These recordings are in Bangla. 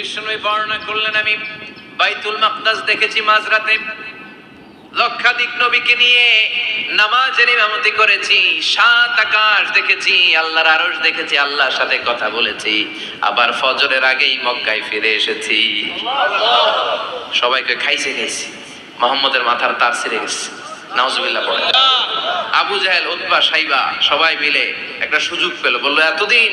বিষ্ণু বর্ণনা করলেন, আমি বাইতুল মাকদাস দেখেছি মাঝরাতে। লক্ষাধিক নবীকে নিয়ে নামাজের ইমামতি করেছি, সাত আকাশ দেখেছি, আল্লাহর আরশ দেখেছি, আল্লাহর সাথে কথা বলেছি। আবার ফজরের আগেই মক্কায় ফিরে এসেছি। সবাইকে খাইছে খাইছি মোহাম্মদের মাথার তার ছিঁড়ে গেছে। নাউজুবিল্লাহ পড়ে। আবু জাহেল, উতবা, সাইবা, সবাই মিলে একটা সুযোগ পেল, বলল, এতদিন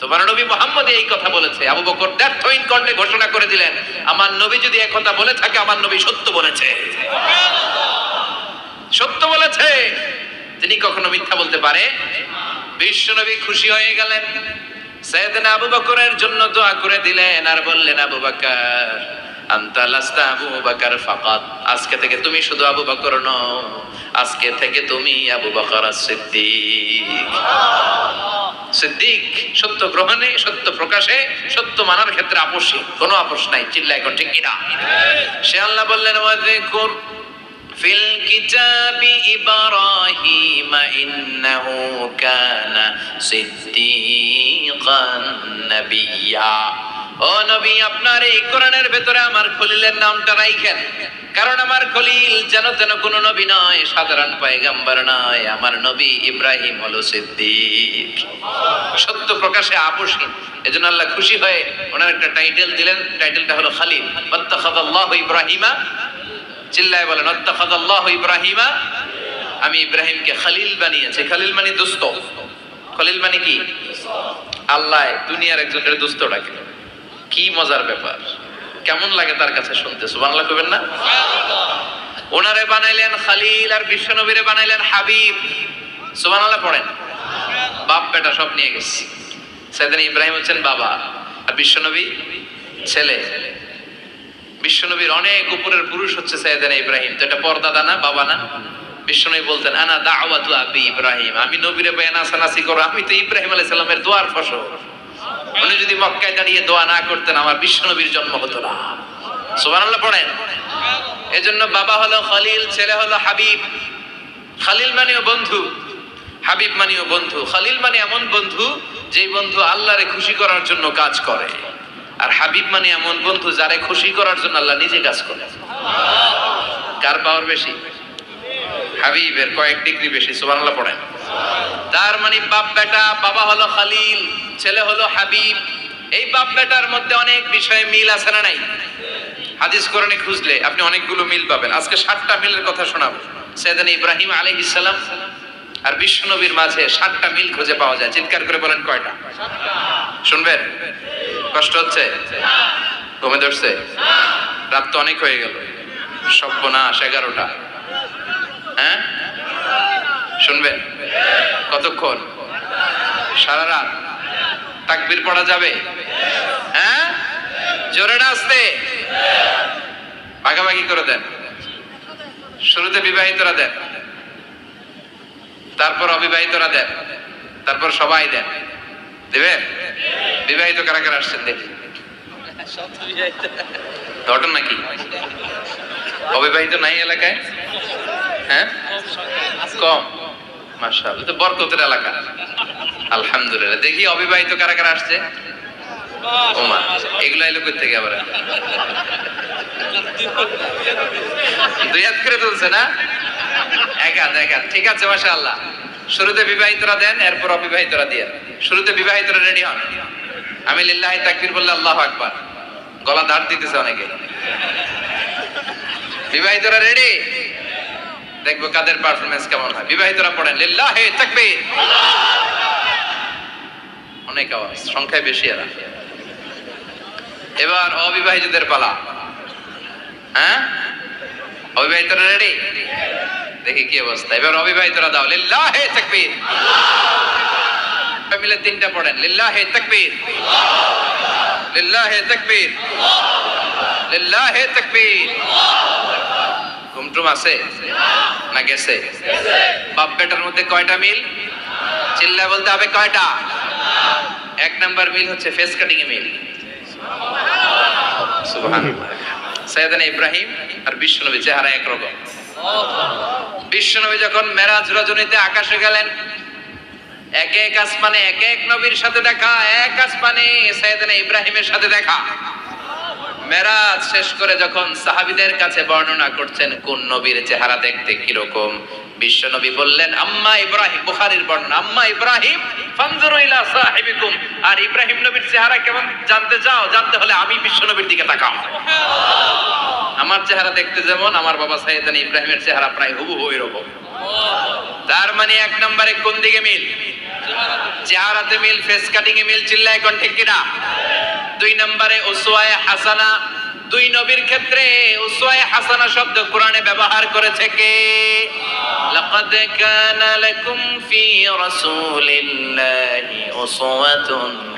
তোমার নবী মোহাম্মদ এই কথা বলেছে। আবু বকর ব্যর্থহীন কণ্ঠে ঘোষণা করে দিলেন, আমার নবী যদি এক কথা বলে থাকে, আমার নবী সত্য বলেছে। সত্য বলেছে। তিনি কখনো মিথ্যা বলতে পারে। বিশ্ব নবী খুশি হয়ে গেলেন। সৈয়দনা আবু বকরের জন্য দোয়া করে দিলেন আর বললেন, আবু বকর, আনতা আবু বকর ফাকাত আজকে থেকে তুমি শুধু আবু বকর নও, আজকে থেকে তুমি আবু বকর সিদ্দিক সিদ্দিক, সত্য গ্রহণে, সত্য প্রকাশে, সত্য মানার ক্ষেত্রে আপোষী কোনো আপোষ নাই চিল্লা এখন ঠিক কিনা? সে আল্লাহ বললেন ফিল কিতাবি ইব্রাহিম ইন্নাহু কানা সিদ্দিকান নাবিয়্যা ও নবী, আপনার এই কোরআনের ভেতরে আমার খলিলের নামটা রাইখেন। কারণ আমার খলিল যেন তেন কোন নবী নয়, সাধারণ পয়গাম্বার নয়, আমার নবী ইব্রাহিম হলো সিদ্দিক। সত্য প্রকাশে আপোষহীন এজন্য আল্লাহ খুশি হয়ে ওনার একটা টাইটেল দিলেন। টাইটেলটা হলো খালিল। ওয়াত্তাখাযাল্লাহু ইব্রাহিমা। চিল্লায় বলেন ওয়াত্তাখাযাল্লাহু ইব্রাহিমা। আমি ইব্রাহিমকে খালিল বানিয়েছি। খালিল মানে দোস্ত খলিল মানে কি? আল্লাহ দুনিয়ার একজনের দোস্ত ডাকে। কি মজার ব্যাপার? কেমন লাগে তার কাছে শুনতে? সুবহানাল্লাহ কইবেন না? ওনারে বানাইলেন খালিল আর বিশ্বনবীরে বানাইলেন হাবিব। সুবহানাল্লাহ পড়েন। বাপ বেটা সব নিয়ে গেছি। সেদিন ইব্রাহিম হচ্ছেন বাবা। আর বিশ্বনবী ছেলে। বিশ্বনবীর অনেক উপরের পুরুষ হচ্ছে সৈয়দানা ইব্রাহিম। তো এটা পর্দাদা না বাবা না? বিশ্বনবী বলতেন, আনা দাওয়াতু আবি ইব্রাহিম। আমি নবীরে বয়ান আসানাসি করো। আমি তো ইব্রাহিম আলাইহিস সালামের দোয়ার ফসল। উনি যদি মক্কায় দাঁড়িয়ে দোয়া না করতেন, আমার বিশ্বনবীর জন্ম হতো না। সুবহানাল্লাহ পড়েন। এজন্য বাবা হলো খলিল, ছেলে হলো হাবিব। খালিল মানেও বন্ধু, হাবিব মানেও বন্ধু। খালিল মানে এমন বন্ধু যে বন্ধু আল্লাহরে খুশি করার জন্য কাজ করে। আর হাবিব মানে এমন বন্ধু যারে খুশি করার জন্য আল্লাহ নিজে কাজ করে। কার পাওয়ার বেশি? হাবিবের কয়েক ডিগ্রি বেশি, সুবহানাল্লাহ পড়েন। তার মানে বাপ বেটা, বাবা হলো খালিল, ছেলে হলো হাবিব। এই বাপ বেটার মধ্যে অনেক বিষয়ে মিল আছে না নাই? হাদিস কোরআনে খুঁজলে আপনি অনেকগুলো মিল পাবেন। আজকে সাতটা মিলের কথা শোনাবো। সেদিন ইব্রাহিম আলাইহিস সালাম আর বিশ্বনবীর মাঝে সাতটা মিল খুঁজে পাওয়া যায়। চিৎকার করে বলেন কয়টা? শুনবেন? কষ্ট হচ্ছে? ঘুমে ধরছে? রাত তো অনেক হয়ে গেল। সপ্পনাশ এগারোটা। হ্যাঁ? শুনবেন? কতক্ষণ? সারা রাত? তাকবির পড়া যাবে? হ্যাঁ? জোরে না আসতে ভাগাভাগি করে দেন। শুরুতে বিবাহিতরা দেন। তারপর অবিবাহিতরা দেন। তারপর সবাই দেন। দেবেন? বিবাহিত কারা কারা আসছেন দেখি। নাকি অবিবাহিত নাই এলাকায়? হ্যাঁ? কম। মাশাআল্লাহ তো বরকতের এলাকা। আলহামদুলিল্লাহ দেখি অবিবাহিত কারা কারা আসছে? ওমা এগুলো এলো কই থেকে আবার? দুই হাত করে তুলছে না? এক হাত এক হাত ঠিক আছে মাশাআল্লাহ। শুরুতে বিবাহিতরা দেন এরপর অবিবাহিতরা দিয়ে। শুরুতে বিবাহিতরা রেডি হন। আমি লিল্লাহি তাকবীর বললে আল্লাহু আকবার। গলা ধার দিতেছে অনেকে। বিবাহিতরা রেডি? দেখব কাদের পারফরমেন্স কেমন হয়। বিবাহিতরা পড়েন, লিল্লাহে তাকবীর। অনেক আওয়াজ, সংখ্যায় বেশি এরা। এবার অবিবাহিতদের পালা। হ্যাঁ? অবিবাহিতরা রেডি দেখি কি অবস্থা। এবার অবিবাহিতরা দাও, লিল্লাহে তাকবীর। মিলে তিনটা পড়েন, লিল্লাহে তাকবীর। লিল্লাহে তাকবীর। লিল্লাহে তাকবীর। ঘুমটুম আছে? না গেছে? বাপ বেটার মধ্যে কয়টা মিল? চিল্লা বলতে হবে কয়টা? এক নাম্বার মিল হচ্ছে ফেস কাটিং এ মিল সৈয়দনা ইব্রাহিম আর বিশ্বনবী চেহারা একরকম। বিশ্বনবী যখন মেরাজ রজনীতে আকাশে গেলেন, এক এক আসমানে এক এক নবীর সাথে দেখা, এক আসমানে সৈয়দনা ইব্রাহিমের সাথে দেখা। মেরাজ শেষ করে যখন সাহাবিদের কাছে বর্ণনা করছেন, কোন নবীর চেহারা দেখতে কীরকম? বিশ্ব নবী বললেন, আম্মা ইব্রাহিম, বুখারীর বর্ণনা, আম্মা ইব্রাহিম, ফানজুরু সাহিবিকুম। আর ইব্রাহিম নবীর চেহারা কেমন জানতে চাও, জানতে হলে আমি বিশ্ব নবীর দিকে তাকাও। আমার চেহারা দেখতে যেমন, আমার বাবা সাইয়েদান ইব্রাহিমের চেহারা প্রায় হুবহু এরকম। তার মানে এক নম্বরে কোন দিকে মিল? চেহারাতে মিল ফেস কাটিং এ মিল, চিল্লায় কোন ঠিক কিনা? দুই নম্বরে উসওয়ায়ে হাসানা। দুই নবীর ক্ষেত্রে উসওয়ায়ে হাসানা শব্দ কোরআনে ব্যবহার করেছে কে? লাকাদ কানা লাকুম ফি রাসূলিল্লাহি উসওয়াতুন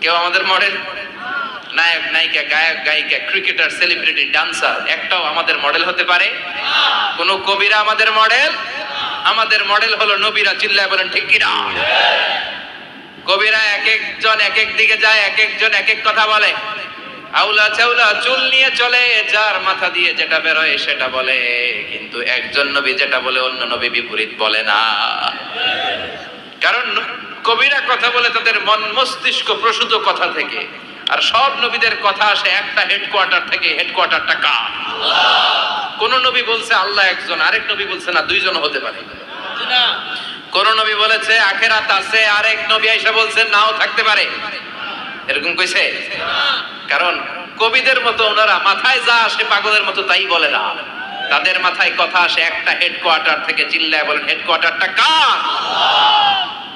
কেউ আমাদের মডেল? নায়ক, নায়িকা, গায়ক, গায়িকা, ক্রিকেটার, সেলিব্রিটি, ডান্সার, একটাও আমাদের মডেল হতে পারে? কোন কবিরা আমাদের মডেল? আমাদের মডেল হলো নবীরা, চিল্লায় বলেন, ঠিক কিনা? কবিরা এক একজন এক এক দিকে যায়, এক একজন এক এক কথা বলে। আউলা চাউলা, চুল নিয়ে চলে, যার মাথা দিয়ে যেটা বেরোয় সেটা বলে। কিন্তু একজন নবী যেটা বলে, অন্য নবী বিপরীত বলে না। কারণ কবিরা কথা বলে তাদের মন মস্তিষ্ক প্রসূত কথা থেকে। আর সব নবীদের কথা আসে একটা হেডকোয়ার্টার থেকে হেডকোয়ার্টারটা কার? কোন নবী বলছে আল্লাহ একজন, আরেক নবী বলছে না, দুইজন হতে পারে। কোন নবী বলেছে আখেরাত আছে, আরেক নবী এসে বলছে নাও থাকতে পারে। এরকম কইছে? কারণ কবিদের মতো ওনারা, মাথায় যা আসে পাগলের মতো তাই বলে না। তাদের মাথায় কথা আসে একটা হেডকোয়ার্টার থেকে, চিল্লায় বলেন হেডকোয়ার্টারটা কার?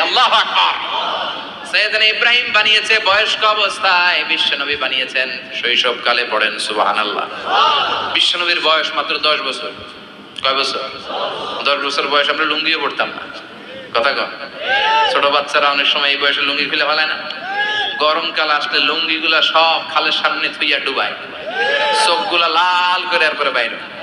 আল্লাহু বয়স মাত্র দশ বছর। কয় বছর? দশ বছর বয়স আমরা লুঙ্গিও পড়তাম না। কথা কন ছোট বাচ্চারা অনেক সময় এই বয়সে লুঙ্গি খুলে ফেলায় না। গরমকাল আসলে লুঙ্গি গুলা সব খালের সামনে থুইয়া ডুবায়। চোখগুলা লাল করে আর করে বাইরে।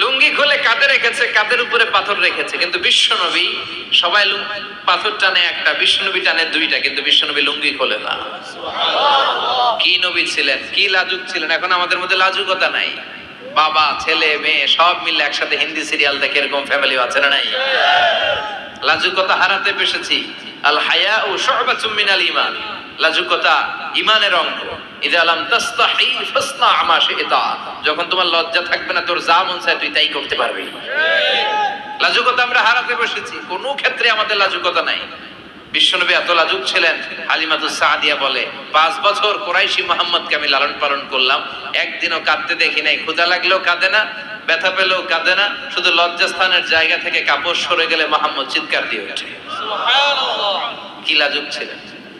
লুঙ্গি খুলে কাঁধে রেখেছে, কাঁধের উপরে পাথর রেখেছে। কিন্তু বিশ্বনবী সবাই পাথর টানে একটা, বিশ্বনবী টানে দুইটা, কিন্তু বিশ্বনবী লুঙ্গি খোলে না। কি নবী ছিলেন, কি লাজুক ছিলেন? এখন আমাদের মধ্যে লাজুকতা নাই। বাবা, ছেলে, মেয়ে, সব মিলে একসাথে হিন্দি সিরিয়াল দেখে এরকম ফ্যামিলি আছে না নাই? লাজুকতা হারাতে পেশেছি আল হায়া ও শুবাতুম মিনাল ঈমান লাজুকতা ঈমানের অঙ্গ। যখন তোমার লজ্জা থাকবে না তোর যা মন চায় তুই তাই করতে পারবি। লাজুকতা আমরা হারাতে বসেছি। কোনো ক্ষেত্রে আমাদের লাজুকতা নাই। বিশ্বনবী এত লাজুক ছিলেন হালিমাতু সাদিয়া বলে পাঁচ বছর কোরাইশি মোহাম্মদকে আমি লালন পালন করলাম। একদিনও কাঁদতে দেখি নাই। ক্ষুধা লাগলেও কাঁদে না ব্যথা পেলেও কাঁদে না। শুধু লজ্জাস্থানের জায়গা থেকে কাপড় সরে গেলে মোহাম্মদ চিৎকার দিয়ে ওঠে। কি লাজুক ছিলেন?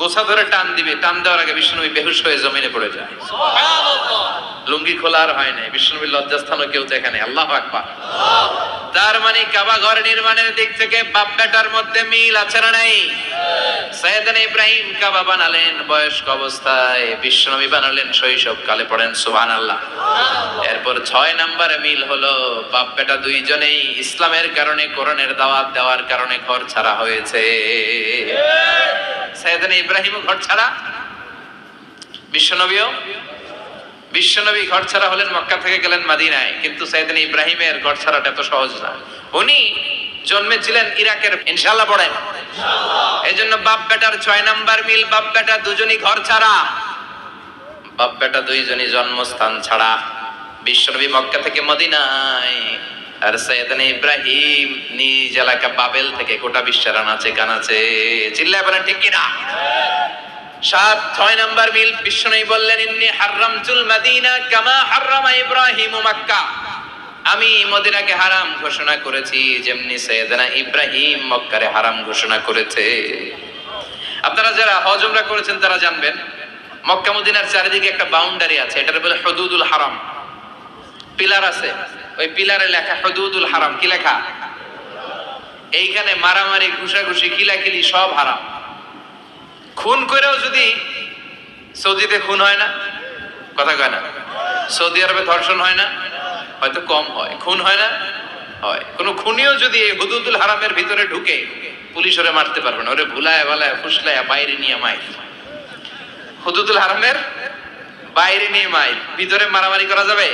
গোছা ধরে টান দিবে টান দেওয়ার আগে বিষ্ণুনবী বেহুশ হয়ে জমিনে পড়ে যায়। লুঙ্গি খোলা আর হয় নাই বিষ্ণুনবীর লজ্জাস্থানও কেউ দেখে নাই আল্লাহ আকবার। তার মানে কাবা ঘর নির্মাণের দিক থেকে বাপ বেটার মধ্যে মিল আছে না নাই? সৈয়দান ইব্রাহিম কাবা বানালেন বয়স্ক অবস্থায় বিশ্বনবী বানালেন শৈশব কালে পড়েন সুবহান আল্লাহ এরপর ছয় নম্বরে মিল হলো বাপ বেটা দুইজনেই ইসলামের কারণে কোরআনের দাওয়াত দেওয়ার কারণে ঘর ছাড়া হয়েছে। সৈয়দান ইব্রাহিম ঘর ছাড়া। বিশ্বনবীও বিশ্বনবী ঘর ছাড়া হলেন মক্কা থেকে গেলেন মাদিনায়, কিন্তু সাইদিন ইব্রাহিমের ঘর ছাড়াটা এত সহজ না। উনি জন্মেছিলেন ইরাকের ইনশাল্লাহ পড়েন। এই জন্য বাপ বেটার ছয় নাম্বার মিল, বাপ বেটা দুজনই ঘর ছাড়া। বাপ বেটা দুইজনই জন্মস্থান ছাড়া। বিশ্বনবী মক্কা থেকে মদিনায় আর সৈয়দান ইব্রাহিম নিজ এলাকা বাবেল থেকে গোটা বিশ্বের আনাচে কানাচে। চিল্লায় বলেন, ঠিক কিনা? সাত, ছয় নাম্বার মিল বিষ্ণু বললেন, ইন্নি হারামতুল মাদিনা কামা হারামা ইব্রাহিম মাক্কা। আমি মদিনাকে হারাম ঘোষণা করেছি, যেমনি সৈয়দনা ইব্রাহিম মক্কারে হারাম ঘোষণা করেছে। আপনারা যারা হজ উমরা করেছেন, তারা জানবেন, মক্কা মদিনার চারিদিকে একটা বাউন্ডারি আছে, এটার বলে হদুদুল হারাম। পিলার আছে। ওই পিলারে লেখা হদুদুল হারাম, কি লেখা? এইখানে মারামারি, ঘুষাঘুষি কিলাকিলি সব হারাম। খুন করেও যদি সৌদিতে খুন হয় না, কথা কয় না, সৌদি আরবে ধর্ষণ হয় না, হয়তো কম হয়, খুন হয় না, হয়। কোনো খুনিও যদি এই হুদুদুল হারামের ভিতরে ঢুকে পুলিশ ওরে মারতে পারবে না, ওরে ভুলায় ভালায় ফুসলায়, বাইরে নিয়ে মাইর। হুদুদুল হারামের বাইরে নিয়ে মাইর। ভিতরে মারামারি করা যাবে?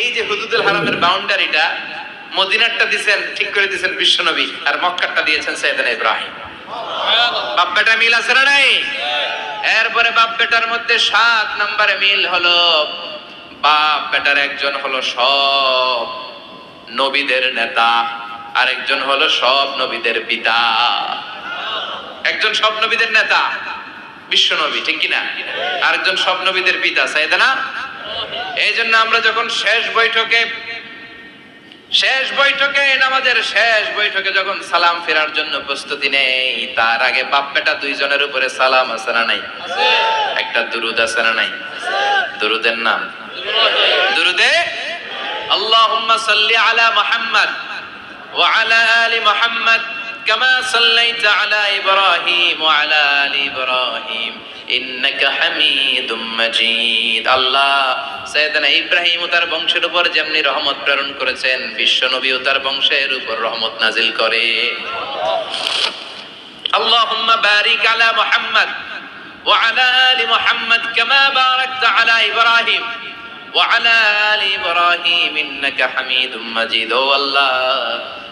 এই যে হুদুদুল হারামের বাউন্ডারিটা মদিনারটা দিছেন, ঠিক করে দিছেন বিশ্বনবী আর মক্কারটা দিয়েছেন সৈয়দানা ইব্রাহিম। বাপ মিল আছে না নাই? এরপরে বাপ বেটার মধ্যে সাত নম্বরে মিল হলো, বাপ বেটার একজন হলো সব নবীদের নেতা, আরেকজন হলো সব নবীদের পিতা। একজন সব নবীদের নেতা, বিশ্ব নবী, ঠিক কিনা? আরেকজন সব নবীদের পিতা সাইদানা এই জন্য আমরা যখন শেষ বৈঠকে শেষ বৈঠকে, নামাজের শেষ বৈঠকে যখন সালাম ফেরার জন্য প্রস্তুতি নেই, তার আগে বাপ বেটা দুইজনের উপরে সালাম আছে না নাই? একটা দুরুদ আছে না নাই? দুরুদের নাম? দুরুদে? আল্লাহুম্মা সাল্লি আলা মুহাম্মদ ওয়া আলা আলি মুহাম্মদ কামা সাল্লাইতা আলা ইব্রাহিম ওয়া আলা আলি ইব্রাহিম ইন্নাকা হামিদুম মাজিদ আল্লাহ সৈয়দনা ইব্রাহিম ও তার বংশের উপর যেমনি রহমত প্রেরণ করেছেন বিশ্ব নবী ও তার বংশের উপর রহমত নাজিল করে اللهم بارك على محمد وعلى آل محمد كما باركت على إبراهيم وعلى آل إبراهيم إنك حميد مجيد ও আল্লাহ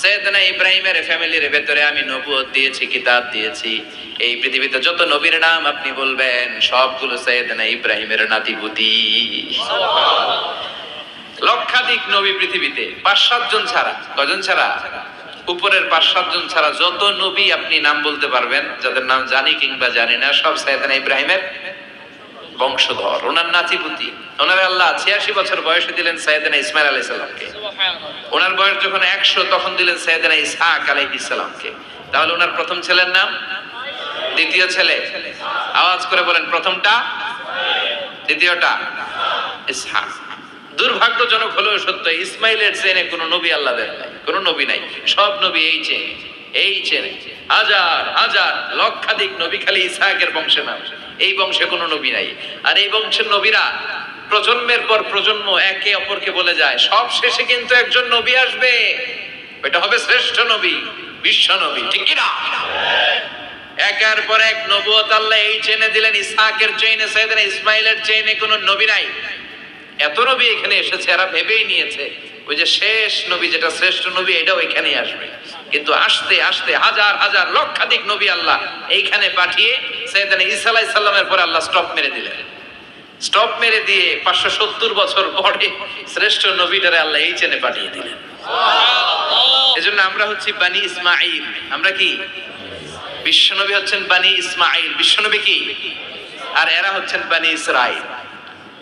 সৈয়দনা ইব্রাহিমের ফ্যামিলির ভেতরে আমি নবুয়ত দিয়েছি, কিতাব দিয়েছি। এই পৃথিবীতে যত নবীর নাম আপনি বলবেন, সবগুলো সৈয়দনা ইব্রাহিমের নাতিপুতি লক্ষাধিক নবী পৃথিবীতে, পাঁচ সাতজন ছাড়া। কজন ছাড়া? উপরের পাঁচ সাতজন ছাড়া যত নবী আপনি নাম বলতে পারবেন, যাদের নাম জানি কিংবা জানি না, সব সাইদানা ইব্রাহিমের বংশধর। ওনার নাতিপুতি। ওনার আল্লাহ ছিয়াশি বছর বয়সে দিলেন সাইদানা ইসমাইল আলাইহিস সালামকে। ওনার বয়স যখন একশো তখন দিলেন সাইদানা ইসহাক আলাইহিস সালামকে। তাহলে ওনার প্রথম ছেলের নাম? দ্বিতীয় ছেলে। আওয়াজ করে বলেন প্রথমটা? দ্বিতীয়টা ইসহাক। দুর্ভাগ্যজনক হলেও সত্য ইসমাইলের চেনে কোনো নবী আল্লাহ দেন নাই। কোনো নবী নাই। সব নবী এই চেনে। এই চেনে। হাজার হাজার লক্ষাধিক নবী খালি ইসহাকের বংশে নাম এই বংশে কোনো নবী নাই। আর এই বংশের নবীরা প্রজন্মের পর প্রজন্ম একে অপরকে বলে যায়, সব শেষে কিন্তু একজন নবী আসবে। এটা হবে শ্রেষ্ঠ নবী, বিশ্ব নবী, ঠিক কিনা? একের পর এক নবুয়ত আল্লাহ এই চেনে দিলেন, ইসহাকের চেইনে সাইয়েদনা ইসমাইলের চেইনে কোনো নবী নাই। এত নবী এখানে এসেছে, এরা ভেবেই নিয়েছে, ওই যে শেষ নবী, যেটা শ্রেষ্ঠ নবী, এটাও এখানেই আসবে। কিন্তু আসতে আসতে হাজার হাজার, লক্ষাধিক নবী আল্লাহ এইখানে পাঠিয়ে সৈয়দানা পরে আল্লাহ স্টপ মেরে দিলেন। স্টপ মেরে দিয়ে পাঁচশো সত্তর বছর পরে শ্রেষ্ঠ নবীটারে আল্লাহ এই চেনে পাঠিয়ে দিলেন। এই জন্য আমরা হচ্ছি বানি ইসমাইল আমরা কি? বিশ্বনবী হচ্ছেন বানি ইসমাইল বিশ্বনবী কি? আর এরা হচ্ছেন Bani Israel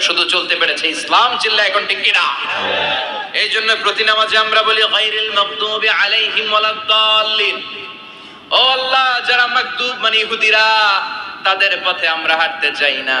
শুধু চলতে পেরেছে ইসলাম চিল্লা এখন ঠিক কিনা? এই জন্য প্রতি নামাজে আমরা বলি গাইরিল মাগদুবি আলাইহিম ওয়ালাদ-দাল্লিন ও আল্লাহ, যারা মাকদুব মানে ইহুদিরা, তাদের পথে আমরা হাঁটতে চাই না।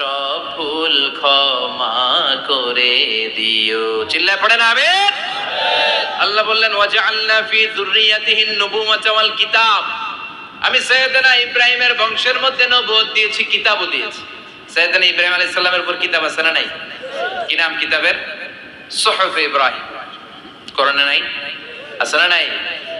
সব ভুল ক্ষমা করে দিও। চিল্লা পড়ে না আবেদ? আল্লাহ বললেন, ওয়াজআলনা ফি যুররিয়াতিহি নুবুওয়াতা ওয়াল কিতাব। আমি সৈয়দনা ইব্রাহিমের বংশের মধ্যে নবুয়ত দিয়েছি, কিতাবও দিয়েছি। সৈয়দনা ইব্রাহিম আলাইহিস সালামের উপর কিতাব আছে না নাই? কি নাম কিতাবের? সুহফ ইব্রাহিম। কোরআনে নাই? আছে না নাই?